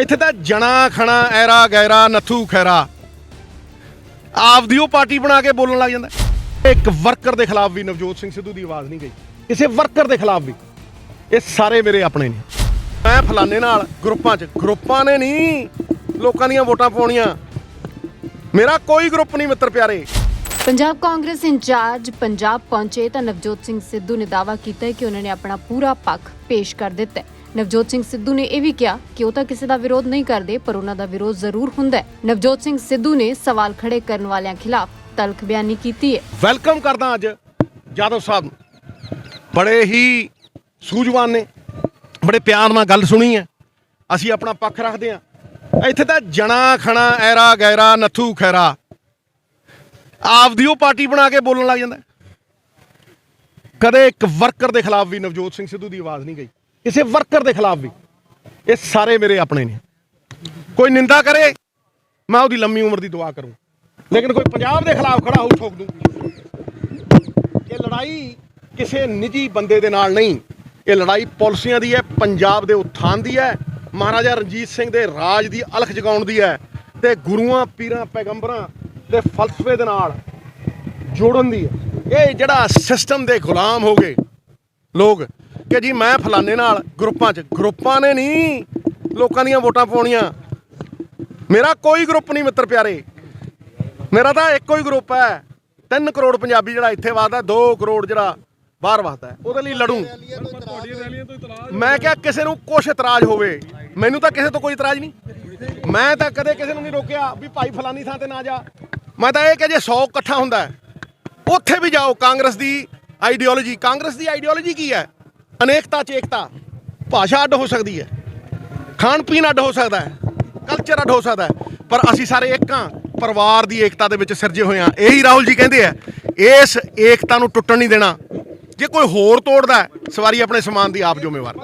ਇੱਥੇ ਤਾਂ ਜਣਾ ਖਣਾ, ਐਰਾ ਗੈਰਾ, ਨੱਥੂ ਖੈਰਾ। ਆਪਦੀ ਉਹ ਪਾਰਟੀ ਬਣਾ ਕੇ ਬੋਲਣ ਲੱਗ ਜਾਂਦਾ। ਇੱਕ ਵਰਕਰ ਦੇ ਖਿਲਾਫ ਵੀ ਨਵਜੋਤ ਸਿੰਘ ਸਿੱਧੂ ਦੀ ਆਵਾਜ਼ ਨਹੀਂ ਗਈ। ਕਿਸੇ ਵਰਕਰ ਦੇ ਖਿਲਾਫ ਵੀ। ਇਹ ਸਾਰੇ ਮੇਰੇ ਆਪਣੇ ਨੇ। ਮੈਂ ਫਲਾਣੇ ਨਾਲ ਗਰੁੱਪਾਂ 'ਚ, ਗਰੁੱਪਾਂ ਨੇ ਨਹੀਂ, ਲੋਕਾਂ ਦੀਆਂ ਵੋਟਾਂ ਪਾਉਣੀਆਂ। ਮੇਰਾ ਕੋਈ ਗਰੁੱਪ ਨਹੀਂ ਮਿੱਤਰ ਪਿਆਰੇ। ਪੰਜਾਬ ਕਾਂਗਰਸ ਇੰਚਾਰਜ ਪੰਜਾਬ ਪਹੁੰਚੇ ਤਾਂ ਨਵਜੋਤ ਸਿੰਘ ਸਿੱਧੂ ਨੇ ਦਾਅਵਾ ਕੀਤਾ ਕਿ ਉਹਨਾਂ ਨੇ ਆਪਣਾ ਪੂਰਾ ਪੱਖ ਪੇਸ਼ ਕਰ ਦਿੱਤਾ ਹੈ। ਨਵਜੋਤ ਸਿੰਘ ਸਿੱਧੂ ਨੇ ਇਹ ਵੀ ਕਿਹਾ ਕਿ ਉਹ ਤਾਂ ਕਿਸੇ ਦਾ ਵਿਰੋਧ ਨਹੀਂ ਕਰਦੇ, ਪਰ ਉਹਨਾਂ ਦਾ ਵਿਰੋਧ ਜ਼ਰੂਰ ਹੁੰਦਾ ਹੈ। ਨਵਜੋਤ ਸਿੰਘ ਸਿੱਧੂ ਨੇ ਸਵਾਲ ਖੜੇ ਕਰਨ ਵਾਲਿਆਂ ਖਿਲਾਫ ਤਲਖ ਬਿਆਨੀ ਕੀਤੀ ਹੈ। ਵੈਲਕਮ ਕਰਦਾ ਅੱਜ ਜਾਦਵ ਸਾਹਿਬ ਬੜੇ ਹੀ ਸੂਝਵਾਨ ਨੇ, ਬੜੇ ਪਿਆਰ ਨਾਲ ਗੱਲ ਸੁਣੀ ਹੈ। ਅਸੀਂ ਆਪਣਾ ਪੱਖ ਰੱਖਦੇ ਹਾਂ। ਇੱਥੇ ਤਾਂ ਜਣਾ ਖਣਾ, ਐਰਾ ਗੈਰਾ, ਨੱਥੂ ਖੈਰਾ। ਆਪਦੀ ਉਹ ਪਾਰਟੀ ਬਣਾ ਕੇ ਬੋਲਣ ਲੱਗ ਜਾਂਦਾ ਕਦੇ ਇੱਕ ਵਰਕਰ ਦੇ ਖਿਲਾਫ ਵੀ ਨਵਜੋਤ ਸਿੰਘ ਸਿੱਧੂ ਦੀ ਆਵਾਜ਼ ਨਹੀਂ ਗਈ। ਕਿਸੇ ਵਰਕਰ ਦੇ ਖਿਲਾਫ ਵੀ। ਇਹ ਸਾਰੇ ਮੇਰੇ ਆਪਣੇ ਨੇ। ਕੋਈ ਨਿੰਦਾ ਕਰੇ, ਮੈਂ ਉਹਦੀ ਲੰਮੀ ਉਮਰ ਦੀ ਦੁਆ ਕਰੂੰ। ਲੇਕਿਨ ਕੋਈ ਪੰਜਾਬ ਦੇ ਖਿਲਾਫ ਖੜਾ ਹੋਊ, ਠੋਕ ਦੂੰ। ਇਹ ਲੜਾਈ ਕਿਸੇ ਨਿੱਜੀ ਬੰਦੇ ਦੇ ਨਾਲ ਨਹੀਂ। ਇਹ ਲੜਾਈ ਪਾਲਿਸੀਆਂ ਦੀ ਹੈ, ਪੰਜਾਬ ਦੇ ਉત્ਥਾਨ ਦੀ ਹੈ। ਮਹਾਰਾਜਾ ਰਣਜੀਤ ਸਿੰਘ ਦੇ ਰਾਜ ਦੀ ਅਲਖ ਜਗਾਉਣ ਦੀ ਹੈ ਤੇ ਗੁਰੂਆਂ, ਪੀਰਾਂ, ਪੈਗੰਬਰਾਂ ਦੇ ਫਲਸਫੇ ਦੇ ਨਾਲ ਜੋੜਨ ਦੀ ਹੈ। ਇਹ ਜਿਹੜਾ ਸਿਸਟਮ ਦੇ ਗੁਲਾਮ ਹੋ ਗਏ ਲੋਕ ਕਿ ਜੀ ਮੈਂ ਫਲਾਣੇ ਨਾਲ ਗਰੁੱਪਾਂ 'ਚ, ਗਰੁੱਪਾਂ ਨੇ ਨਹੀਂ, ਲੋਕਾਂ ਦੀਆਂ ਵੋਟਾਂ ਪਾਉਣੀਆਂ। ਮੇਰਾ ਕੋਈ ਗਰੁੱਪ ਨਹੀਂ ਮਿੱਤਰ ਪਿਆਰੇ। ਮੇਰਾ ਤਾਂ ਇੱਕੋ ਹੀ ਗਰੁੱਪ ਹੈ। 3 ਕਰੋੜ ਪੰਜਾਬੀ ਜਿਹੜਾ ਇੱਥੇ ਵਸਦਾ 2 ਕਰੋੜ ਜਿਹੜਾ ਬਾਹਰ ਵਸਦਾ ਉਹਦੇ ਲਈ ਲੜੂ। ਮੈਂ ਕਿਹਾ ਕਿਸੇ ਨੂੰ ਕੁਛ ਇਤਰਾਜ਼ ਹੋਵੇ। ਮੈਨੂੰ ਤਾਂ ਕਿਸੇ ਤੋਂ ਕੋਈ ਇਤਰਾਜ਼ ਨਹੀਂ। ਮੈਂ ਤਾਂ ਕਦੇ ਕਿਸੇ ਨੂੰ ਨਹੀਂ ਰੋਕਿਆ ਵੀ ਭਾਈ ਫਲਾਨੀ ਥਾਂ ਤੇ ਨਾ ਜਾ। ਮੈਂ ਤਾਂ ਇਹ ਕਿ ਜੇ 100 ਇਕੱਠਾ ਹੁੰਦਾ ਉੱਥੇ ਵੀ ਜਾਓ। ਕਾਂਗਰਸ ਦੀ ਆਈਡੀਓਲੋਜੀ, ਕਾਂਗਰਸ ਦੀ ਆਈਡੀਓਲੋਜੀ ਕੀ ਹੈ? ਅਨੇਕਤਾ ਚ ਏਕਤਾ। ਭਾਸ਼ਾ ਅੱਡ ਹੋ ਸਕਦੀ ਹੈ। ਖਾਣ ਪੀਣ ਅੱਡ ਹੋ ਸਕਦਾ ਹੈ। ਕਲਚਰ ਅੱਡ ਹੋ ਸਕਦਾ ਹੈ। ਪਰ ਅਸੀਂ ਸਾਰੇ ਇੱਕ ਹਾਂ। ਪਰਿਵਾਰ ਦੀ ਏਕਤਾ ਦੇ ਵਿੱਚ ਸਿਰਜੇ ਹੋਏ ਹਾਂ। ਇਹੀ ਰਾਹੁਲ ਜੀ ਕਹਿੰਦੇ ਆ, ਇਸ ਏਕਤਾ ਨੂੰ ਟੁੱਟਣ ਨਹੀਂ ਦੇਣਾ। ਜੇ ਕੋਈ ਹੋਰ ਤੋੜਦਾ ਸਵਾਰੀ ਆਪਣੇ ਸਮਾਨ ਦੀ ਆਪ ਜ਼ਿੰਮੇਵਾਰ।